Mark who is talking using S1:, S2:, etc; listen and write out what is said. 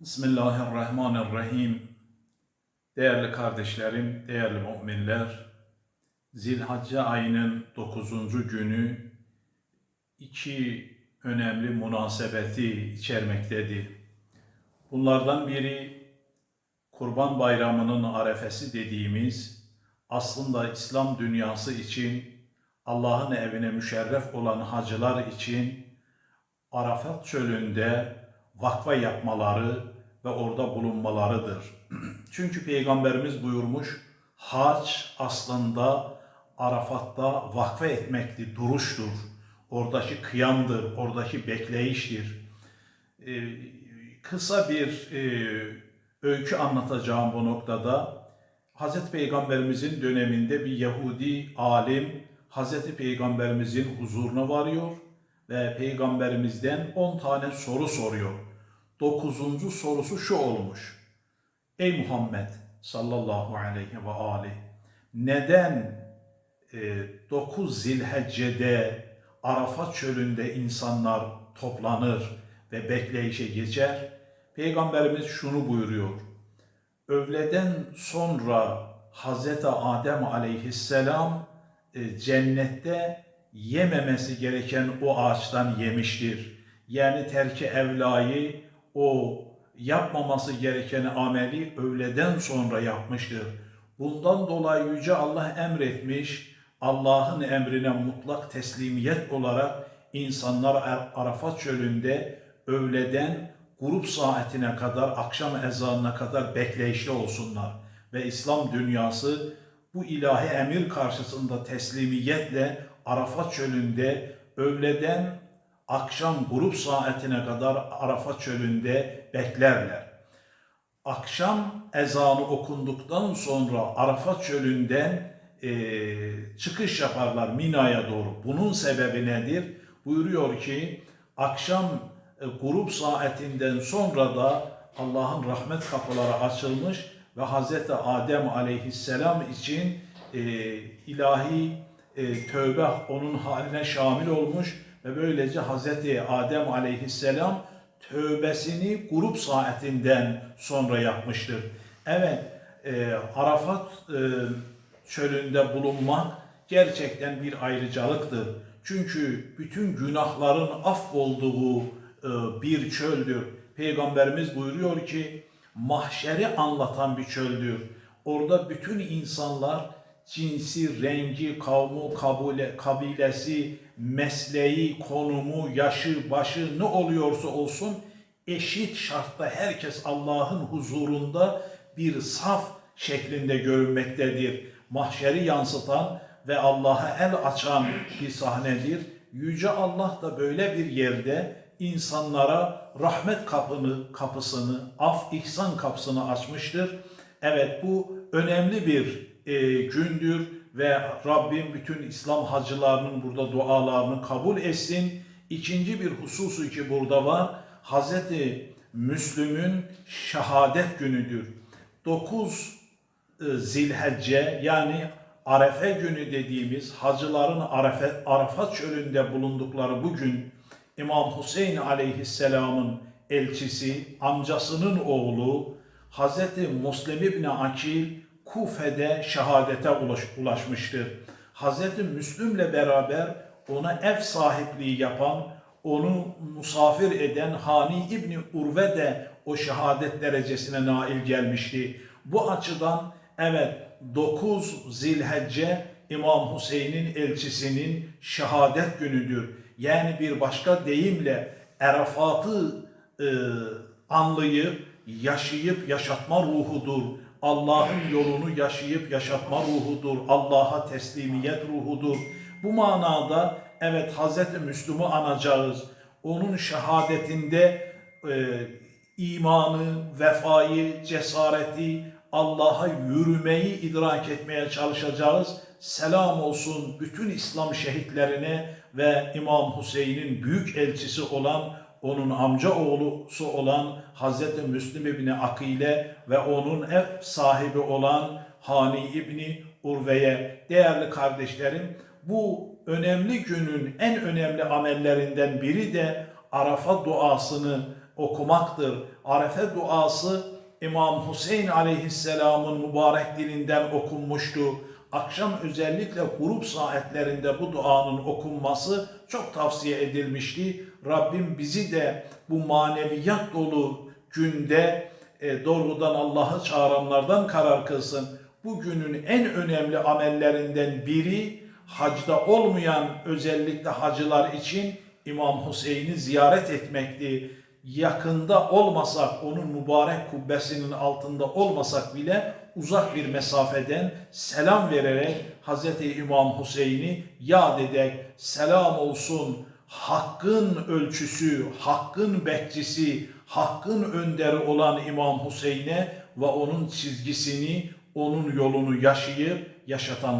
S1: Bismillahirrahmanirrahim. Değerli kardeşlerim, değerli müminler, Zilhacce ayının 9. günü iki önemli münasebeti içermektedir. Bunlardan biri Kurban Bayramı'nın arefesi dediğimiz aslında İslam dünyası için Allah'ın evine müşerref olan hacılar için Arafat çölünde vakfe yapmaları ve orada bulunmalarıdır. Çünkü Peygamberimiz buyurmuş, hac aslında Arafat'ta vakfe etmektir, duruştur. Oradaki kıyamdır, oradaki bekleyiştir. Ee, kısa bir e, öykü anlatacağım bu noktada. Hazreti Peygamberimizin döneminde bir Yahudi alim Hazreti Peygamberimizin huzuruna varıyor ve Peygamberimizden 10 tane soru soruyor. Dokuzuncu sorusu şu olmuş. Ey Muhammed sallallahu aleyhi ve aleyh neden 9 Zilhecce'de Arafat çölünde insanlar toplanır ve bekleyişe geçer? Peygamberimiz şunu buyuruyor. Öğleden sonra Hazreti Adem aleyhisselam e, cennette yememesi gereken o ağaçtan yemiştir. Yani terki evlayı o yapmaması gereken ameli öğleden sonra yapmıştır. Bundan dolayı Yüce Allah emretmiş, Allah'ın emrine mutlak teslimiyet olarak insanlar Arafat çölünde öğleden grup saatine kadar, akşam ezanına kadar bekleyişli olsunlar. Ve İslam dünyası bu ilahi emir karşısında teslimiyetle Arafat çölünde öğleden akşam grup saatine kadar Arafat çölünde beklerler. Akşam ezanı okunduktan sonra Arafat çölünden e, çıkış yaparlar Mina'ya doğru. Bunun sebebi nedir? Buyuruyor ki akşam e, grup saatinden sonra da Allah'ın rahmet kapıları açılmış ve Hz. Adem aleyhisselam için e, ilahi e, tövbe onun haline şamil olmuş ve böylece Hz. Adem aleyhisselam tövbesini grup saatinden sonra yapmıştır. Evet, e, Arafat e, çölünde bulunmak gerçekten bir ayrıcalıktır. Çünkü bütün günahların affolduğu e, bir çöldür. Peygamberimiz buyuruyor ki mahşeri anlatan bir çöldür. Orada bütün insanlar cinsi, rengi, kavmu, kabule, kabilesi, mesleği, konumu, yaşı, başı ne oluyorsa olsun eşit şartta herkes Allah'ın huzurunda bir saf şeklinde görünmektedir. Mahşeri yansıtan ve Allah'a el açan bir sahnedir. Yüce Allah da böyle bir yerde insanlara rahmet kapını, kapısını, af ihsan kapısını açmıştır. Evet bu önemli bir e, gündür ve Rabbim bütün İslam hacılarının burada dualarını kabul etsin. İkinci bir hususu ki burada var. Hazreti Müslüm'ün şehadet günüdür. 9 e, Zilhecce yani Arefe günü dediğimiz hacıların Arafat, Arafat çölünde bulundukları bugün İmam Hüseyin aleyhisselamın elçisi, amcasının oğlu Hazreti Muslim İbni Akil Kufe'de şehadete ulaş, ulaşmıştır. Hazreti Müslüm'le beraber ona ev sahipliği yapan, onu misafir eden Hani İbni Urve de o şehadet derecesine nail gelmişti. Bu açıdan evet 9 Zilhecce İmam Hüseyin'in elçisinin şehadet günüdür. Yani bir başka deyimle Arafat'ı e, anlayıp, yaşayıp yaşatma ruhudur. Allah'ın yolunu yaşayıp yaşatma ruhudur. Allah'a teslimiyet ruhudur. Bu manada evet Hazreti Müslüm'ü anacağız. Onun şehadetinde e, imanı, vefayı, cesareti, Allah'a yürümeyi idrak etmeye çalışacağız. Selam olsun bütün İslam şehitlerine ve İmam Hüseyin'in büyük elçisi olan onun amca oğlusu olan Hazreti Müslim İbni Akile ve onun ev sahibi olan Hani İbni Urve'ye değerli kardeşlerim bu önemli günün en önemli amellerinden biri de Arafa duasını okumaktır. Arefe duası İmam Hüseyin aleyhisselamın mübarek dilinden okunmuştu. Akşam özellikle grup saatlerinde bu duanın okunması çok tavsiye edilmişti. Rabbim bizi de bu maneviyat dolu günde e, doğrudan Allah'ı çağıranlardan karar kılsın. Bugünün en önemli amellerinden biri hacda olmayan özellikle hacılar için İmam Hüseyin'i ziyaret etmekti. Yakında olmasak, onun mübarek kubbesinin altında olmasak bile uzak bir mesafeden selam vererek Hz. İmam Hüseyin'i yad ederek selam olsun hakkın ölçüsü, hakkın bekçisi, hakkın önderi olan İmam Hüseyin'e ve onun çizgisini, onun yolunu yaşayıp yaşatanlar.